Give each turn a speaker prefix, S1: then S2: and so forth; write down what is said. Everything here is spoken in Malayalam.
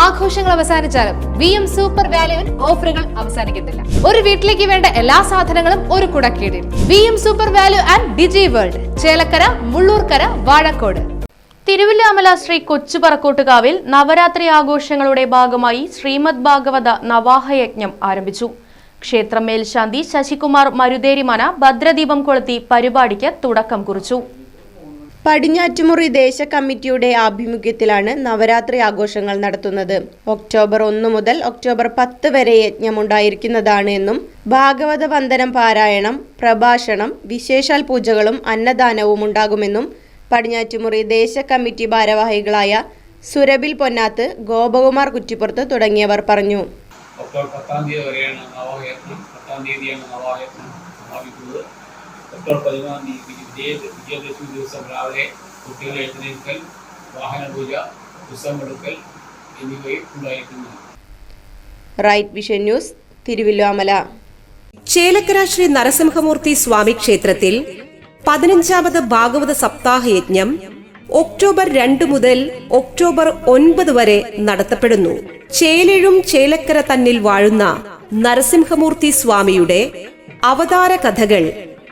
S1: ആഘോഷങ്ങൾ അവസാനിച്ചാലും വി എം സൂപ്പർ വാല്യുവിൽ ഓഫറുകൾ അവസാനിക്കുന്നില്ല. ഒരു വീട്ടിലേക്ക് വേണ്ട എല്ലാ സാധനങ്ങളും ഒരു കുടക്കീടിൽ. V M super value and digi world Chelakkara Mullurkara Vazhakkode.
S2: Thiruvilwamala Shri കൊച്ചുപറക്കോട്ടുകാവിൽ Navaratri ആഘോഷങ്ങളുടെ ഭാഗമായി ശ്രീമദ് ഭാഗവത നവാഹയജ്ഞം ആരംഭിച്ചു. ക്ഷേത്രം മേൽശാന്തി ശശികുമാർ മരുതേരിമന ഭദ്രദീപം കൊളുത്തി പരിപാടിക്ക് തുടക്കം കുറിച്ചു.
S3: പടിഞ്ഞാറ്റുമുറി ദേശ കമ്മിറ്റിയുടെ ആഭിമുഖ്യത്തിലാണ് നവരാത്രി ആഘോഷങ്ങൾ നടത്തുന്നത്. ഒക്ടോബർ ഒന്ന് മുതൽ ഒക്ടോബർ പത്ത് വരെ യജ്ഞമുണ്ടായിരിക്കുന്നതാണ് എന്നും ഭാഗവത വന്ദനം പാരായണം പ്രഭാഷണം വിശേഷാൽ പൂജകളും അന്നദാനവും ഉണ്ടാകുമെന്നും പടിഞ്ഞാറ്റുമുറി ദേശ കമ്മിറ്റി ഭാരവാഹികളായ സുരബിൽ പൊന്നാത്ത് ഗോപകുമാർ കുറ്റിപ്പുറത്ത് തുടങ്ങിയവർ പറഞ്ഞു.
S4: ഒക്ടോബർ പത്താം തീയതി വരെയാണ് നവാഹയത്നം പത്താം തീയതിയാണ് നവാഹയത്നം ഒക്ടോബർ പതിമൂന്നാം തീയതി വിജയ വിജയദശമി ദിവസം രാവിലെ കുട്ടികളെ എഴുന്നേൽക്കൽ വാഹന പൂജ പുസ്തകമെടുക്കൽ എന്നിവയും ഉണ്ടായിരിക്കുന്നു.
S3: Right vision news Thiruvilwamala.
S5: Chelakkara Shri Narasimhamurthy Swami ക്ഷേത്രത്തിൽ പതിനഞ്ചാമത് ഭാഗവത സപ്താഹ യജ്ഞം ഒക്ടോബർ രണ്ട് മുതൽ ഒക്ടോബർ ഒൻപത് വരെ നടത്തപ്പെടുന്നു. ചേലഴും ചേലക്കര തന്നിൽ വാഴുന്ന നരസിംഹമൂർത്തി സ്വാമിയുടെ അവതാര കഥകൾ